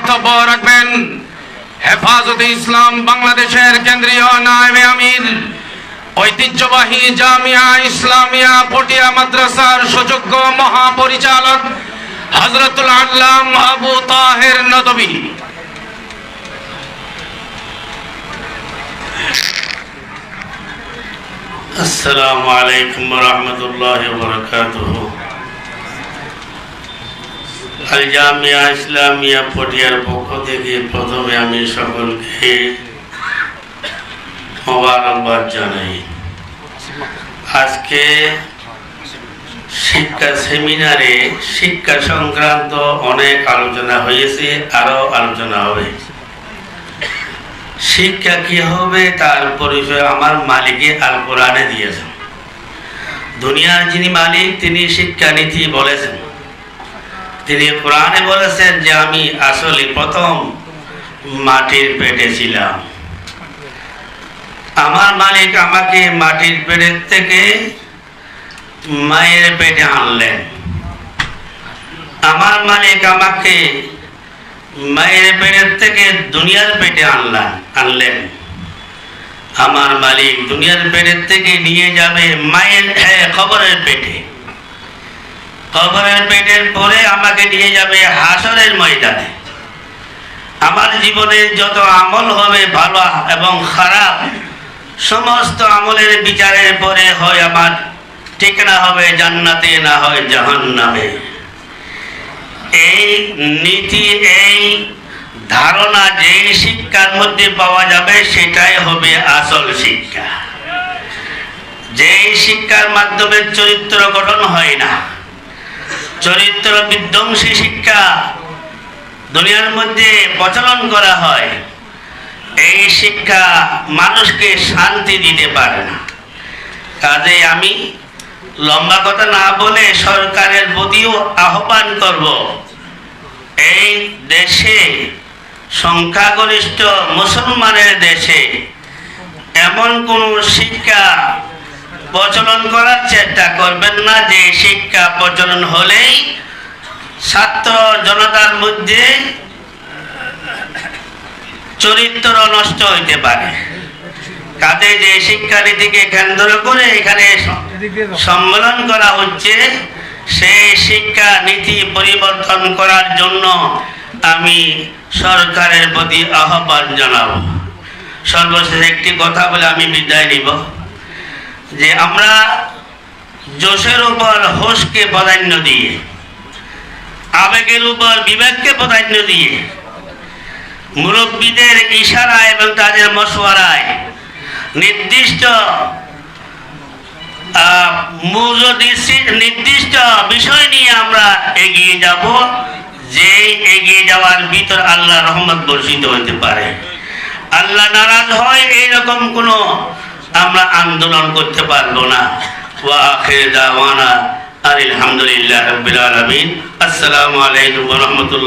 বক্তব্য রাখবেন। হেফাজতে ইসলাম বাংলাদেশের কেন্দ্রীয় নায়েবে আমির, ঐতিহ্যবাহী জামিয়া ইসলামিয়া পটিয়া মাদ্রাসার সুযোগ্য মহাপরিচালক হজরতুল আল্লাম আবু তাহের নদবী। আসসালামু আলাইকুম রহমতুল্লাহ বরকাতুহ। আল জামিয়া ইসলামিয়া পটিয়ার পক্ষ থেকে প্রথমে আমি সকলকে মোবারকবাদ জানাই। আজকে শিক্ষা সেমিনারে শিক্ষা সংক্রান্ত অনেক আলোচনা হয়েছে আরও আলোচনা হবে। শিক্ষা কি হবে তার পরিচয় আমার মালিকে আল কোরআনে দিয়েছেন। দুনিয়ার যিনি মালিক, তিনি শিক্ষানীতি বলেছেন। তিনি কোরআনে বলেছেন যে আমি আসলে প্রথম মাটির পেটে ছিলাম। আমার মালিক আমাকে মাটির পেটের থেকে মায়ের পেটে আনলেন। আমার মালিক আমাকে মায়ের পেটের থেকে দুনিয়ার পেটে আনলেন আনলেন। আমার মালিক দুনিয়ার পেটের থেকে নিয়ে যাবে মায়ের হ্যাঁ, খবরের পেটে। খবরের পেটের পরে আমাকে নিয়ে যাবে হাসরের ময়দানে। আমার জীবনের যত আমল হবে ভালো এবং খারাপ, সমস্ত আমলের বিচারের পরে হয় আমার ঠিকানা হবে জান্নাতে, না হয় জাহান্নামে। এই নীতি, এই ধারণা যেই শিক্ষার মধ্যে পাওয়া যাবে, সেটাই হবে আসল শিক্ষা। যেই শিক্ষার মাধ্যমে চরিত্র গঠন হয় না চরিত্র বিধ্বংসী শিক্ষা দুনিয়ার মধ্যে প্রচলন করা হয়। এই শিক্ষা মানুষকে শান্তি দিতে পারে না। কাজে আমি লম্বা কথা না বলে সরকারের প্রতিও আহ্বান করব, এই দেশে সংখ্যাগরিষ্ঠ মুসলমানের দেশে এমন কোন শিক্ষা প্রচলন করার চেষ্টা করবেন না যে শিক্ষা প্রচলন হলেই ছাত্র জনতার মধ্যে চরিত্র নষ্ট হইতে পারে। কাজে যে শিক্ষানীতিকে কেন্দ্র করে এখানে সম্মেলন করা হচ্ছে সেই শিক্ষা নীতি পরিবর্তন করার জন্য আমি সরকারের প্রতি আহ্বান জানাব। সর্বশেষ একটি কথা বলে আমি বিদায় নিব। যে আমরা জোশের উপর হোসকে প্রাধান্য দিয়ে, আবেগের উপর বিবেককে প্রাধান্য দিয়ে, মুরব্বীদের ইশারা এবং তাদের মশওয়ারায় নির্দিষ্ট নির্দিষ্ট বিষয় নিয়ে আমরা এগিয়ে যাব যে এগিয়ে যাওয়ার ভিতর আল্লাহ রহমত বর্ষিত হতে পারে। আল্লাহ নারাজ হয়, এইরকম কোনো আমরা আন্দোলন করতে পারব না। ওয়া আখির দাওয়ানা আলহামদুলিল্লাহ রাব্বিল আলামিন। আসসালামু আলাইকুম রাহমাতুল্লাহ।